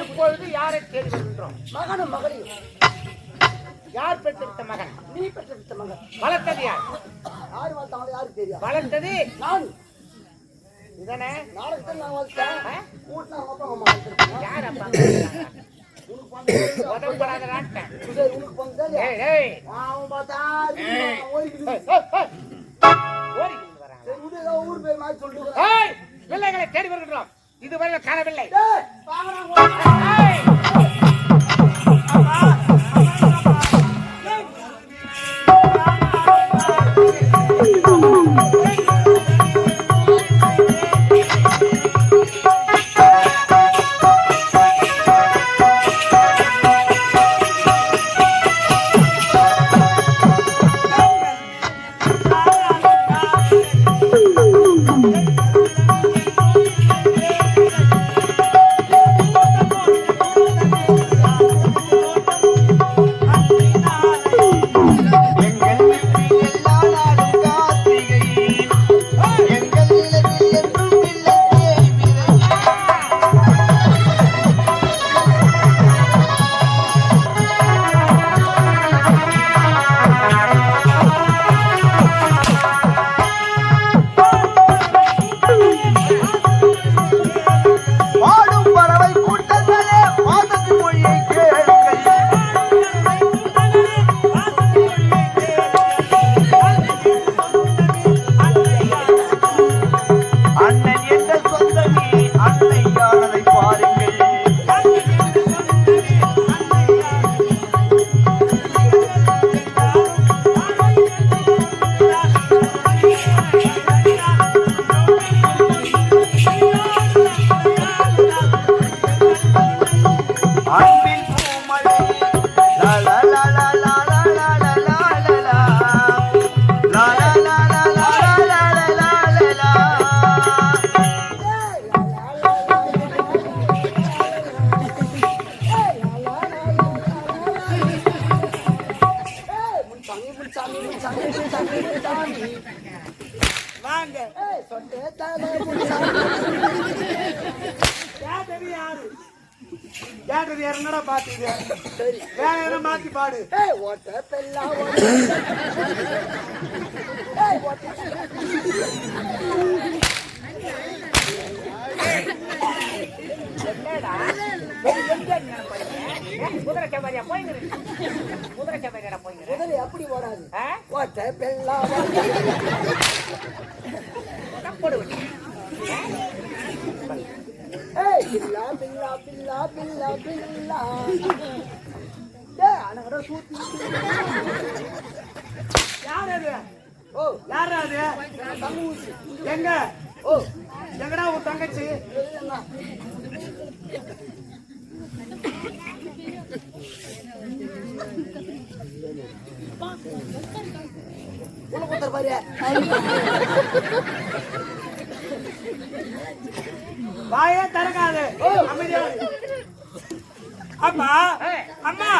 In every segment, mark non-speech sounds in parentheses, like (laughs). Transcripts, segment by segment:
இப்பொழுது யாரை தேடி வருகின்றோம் மகனும் மகளையும். யார் பெற்றெடுத்த மகன்? நீ பெற்றெடுத்த மகன். வளர்த்தது யார்? யார் வளர்த்தாங்களோ யாருக்கு தெரியும்? வளர்த்தது? நான். இதனே? நாளைக்கு நான் வளர்த்தேன் அவங்க அப்பா அம்மா வளர்த்துருப்பாங்க யார் அப்பா? உதவப்படாத நாட்டேன் உனக்கு பங்கு அவன் பார்த்தா. ஓடிக்கிட்டு விடு ஏதோ ஊர் பேர் மாதிரி சொல்லிட்டு பிள்ளைகளை தேடி வருகின்றோம். இதுவரை காணவில்லை. யாரு கேட்டது என்னடா பாத்துது சரி. வேற என்ன மாத்தி பாடு. ஏய் ஓட்ட பெல்லா ஓட்ட ஏய் ஓட்ட என்னடா? குதிரை கேமரியா போய் குதிரை கேமரியா போய் குதிரை எப்படி போறாது பில்லா பில்லா பில்லா பில்லா பில்லா டேய் அனகட சூத்தி யார் அது? ஓ யார் அது? தண்ணி ஊத்தி எங்க ஓ எங்கடா உன் தங்கச்சி? என்ன உள்ள குத்தர் பாரு வாயே திறக்காது. அப்பா அம்மா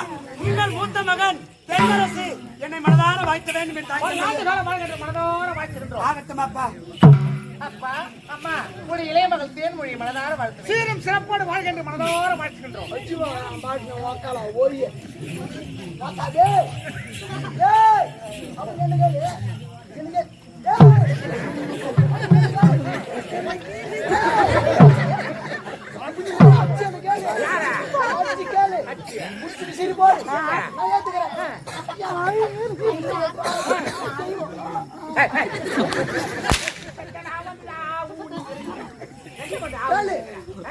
உங்கள் மூத்த மகன் தென்னரசு என்னை மனதார வாழ்த்த வேண்டும் என்று தாக்கி ஆகட்டும் அப்பா. அப்பா அம்மா உடைய இளைய மகள் தேன்மொழி மனதார வாழ்த்து சீரும் சிறப்போடு வாழ்க என்று மனதார வாழ்த்துகின்றோம் அச்சுவா சரி போய் நான் ஏத்துக்கிறேன்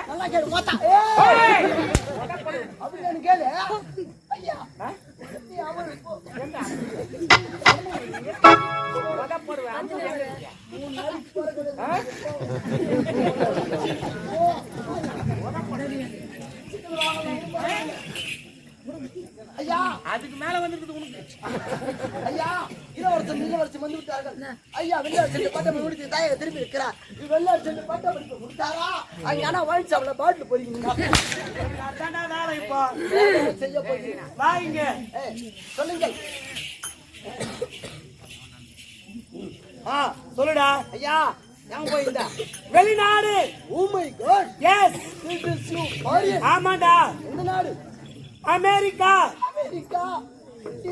நல்லா கேளு மொத்தம் அப்படின்னு கேளு ஐயா மூணு நாள் ஐயா. அதுக்கு மேல வந்துருக்குது உனக்கு. ஐயா இளவரசன் நீலவரசன் வந்து விட்டார்கள். ஐயா வெள்ளவரசன் பட்டம் முடித்து தாயை திரும்பி இருக்கிறார். வெள்ளவரசன் பட்டம் படிப்பு கொடுத்தாரா அங்க ஆனா வாங்கி சாப்பிட பாட்டில் போறீங்களா வேலை இப்போ. செய்ய போகிறீங்க வாங்க சொல்லுங்க ஆ சொல்லுடா. ஐயா வெளிநாடு. Oh ஆமாடா எந்த நாடு? அமெரிக்கா! அமெரிக்கா!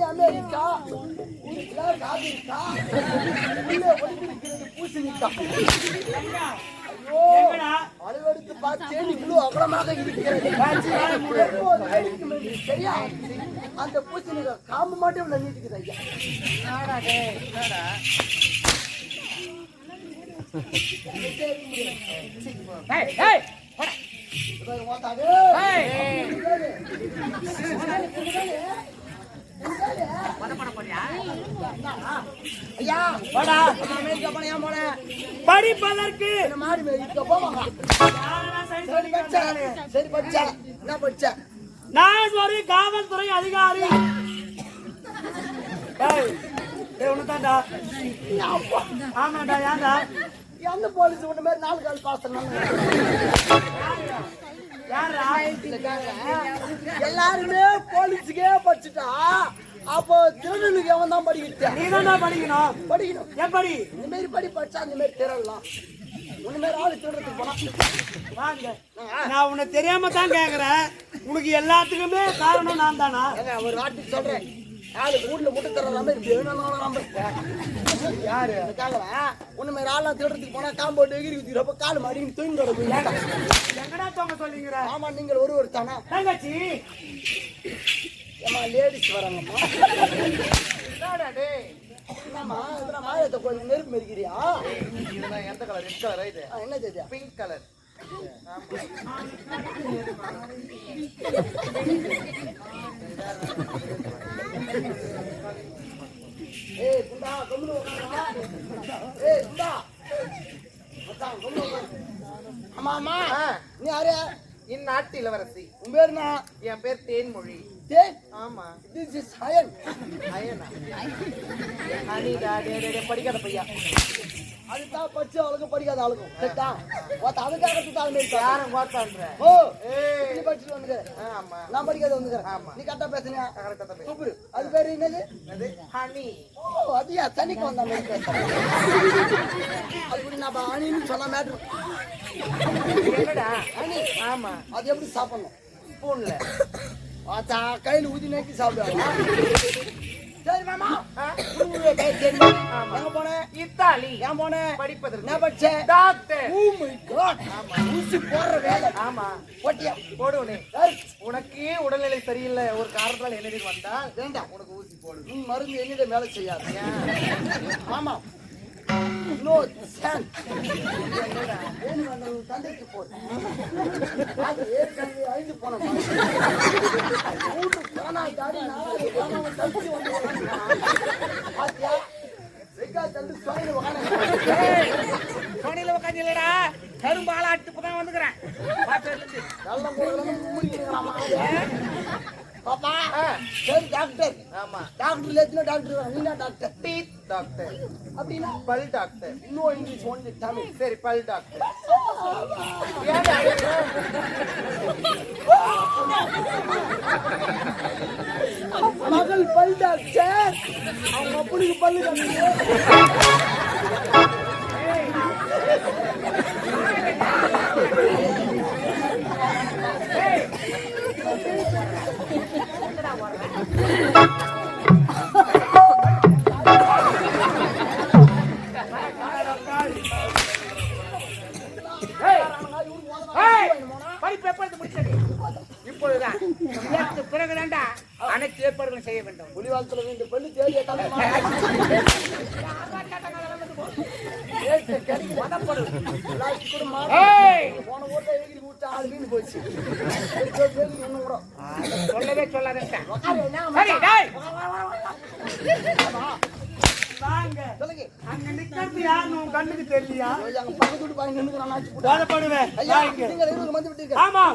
அமெரிக்கா! பூசணிக்கா. அளவெடுத்து பார்த்தேன் இவ்வளவு அகலமாக இருக்கிறது. சரியா அந்த பூசணிக்கா காம்பு மட்டும் இவ்வளவு நீட்டுக்குது ஐயா. ஏய் இதை படிப்பதற்கு இந்த நான் ஒரு காவல்துறை அதிகாரி ஒண்ணுதான்டா ஆமாடா ஏன்டா எந்த போலீஸ் ஒண்ணு மாதிரி நாலு கால் பாஸ் எல்லாருமே போலீஸுக்கே படிச்சுட்டா. அப்போ திருடனுக்கு எவன் தான் படிக்கிட்டு? நீ தான்டா படிக்கணும். படிக்கணும். எப்படி இந்த மாதிரி படி படிச்சா இந்த மாதிரி திரளலாம் மாதிரி ஆளு திருடத்துக்கு போனா. வாங்க. நான் உன்னை தெரியாம தான் கேக்குறேன். உனக்கு எல்லாத்துக்குமே காரணம் நான் தானா? ஒரு வாட்டி சொல்றேன். ஆளு வீட்டுல முட்டை தர நம்பர் இப்படி வேணும் நம்பர் யாரு? அதுக்காக உன்ன மாதிரி ஆளா திருடத்துக்கு போனா காம்பவுண்ட் எகிரி குத்திக்கிறப்ப கால் மாடின்னு தூங்கி கிடக்கும். எங்கடா தோங்க சொல்லிங்கிற ஆமா நீங்கள் ஒரு ஒரு தானா? தங்கச்சி. ஏமா லேடிஸ் வராங்கம்மா. என்னம்மா இதெல்லாம் மாயத்தை கொஞ்சம் நெருப்பு மெரிக்கிறியா இதெல்லாம் எந்த கலர் ரெட் கலரா இது? என்ன தேதியா பிங்க் கலர் குண்டா கம்முனு உட்காருடா. ஏய் குண்டா மச்சான் கம்முனு உட்காரு. ஆமா ஆமா நீ யாரு இந்நாட்டு இளவரசி. உன் பேர் என்ன? என் பேர் தேன்மொழி. தேன்? ஆமா. திஸ் இஸ் அயன் அயனா அனிடா டே டே டே, படிக்காத பையா அதுதான் படிச்ச ஆளுக்கும் படிக்காத ஆளுக்கும் சரிட்டா ஒருத்த அதுக்காக சுத்தாலும் இருக்கா யாரும் பார்த்தான்ற? ஓ நீ படிச்சுட்டு வந்துக்கிறேன் ஆமா. நான் படிக்காத வந்துக்கிறேன். ஆமா. நீ கரெக்டா பேசுனியா? கரெக்டா பேசு. சூப்பர் அது பேரு என்னது? என்னது? ஹனி. ஓ அதியா? தண்ணிக்கு வந்த மாதிரி பேசுறேன். (laughs) நான் அணின்னு சொன்ன மேட்ரு என்னடா? ஹனி ஆமா. அது எப்படி சாப்பிடணும்? ஸ்பூன்ல. ஆத்தா கையில் ஊதி நோக்கி சாப்பிடுவாங்க. சரி மாமா. எங்க போனேன் இத்தாலி. ஏன் போனேன் படிப்பதற்கு. என்ன படிச்சேன். டாக்டர். Oh. ஊசி போடுற வேலை. ஆமா. போட்டியா? போடுவனே. உனக்கே உடல்நிலை சரியில்லை. ஒரு காரணத்தால் என்ன வந்தால் வேண்டாம். உனக்கு ஊசி போடு மருந்து என்னிடம் வேலை செய்யாது? ஆமா நோ சான் தந்தைக்கு போடு அது ஏற்கனவே அழிந்து போன. மூன்று காணாய் தாடி நாலாவது தப்பிச்சு வந்து. பாத்தியா? வெக்கா தள்ளி சுவாயில உட்காந்து இல்லடா தான் வந்துக்கிறேன் பாப்பா சரி டாக்டர் ஆமா டாக்டர் எத்தனை டாக்டர் நீனா டாக்டர் டீத் டாக்டர் அப்படின்னா பல் டாக்டர் இன்னும் இங்கிலீஷ் ஒன்லி தமிழ் சரி பல் டாக்டர் ஏன்டா அழுகுற? மகள் பல் டாக்டர் அவங்க அப்பனுக்கு பல்லு கம்மி படிப்பு எப்பொழுது முடிச்சது இப்பொழுதுதான். இதற்கு பிறகுதான்டா அனைத்து ஏற்பாடுகளும் செய்ய வேண்டும். புலிவாலத்துல ரெண்டு பெண்ணு தேடி எட்டாலும் ஏய்! போன ஊர்ல எகிரி விட்டா ஆள் மீன் போச்சு. சரி, சரி, சரி, இன்னும் கூட. சொல்லவே சொல்லாதேன்டா வாங்க. அங்க நிக்கிறது யாருன்னு உன் கண்ணுக்கு தெரியலையா அங்க பக்கத்து பையன் நின்னுக்கிறான், நீங்கள் இருபது மந்தி விட்டீங்க ஆமா.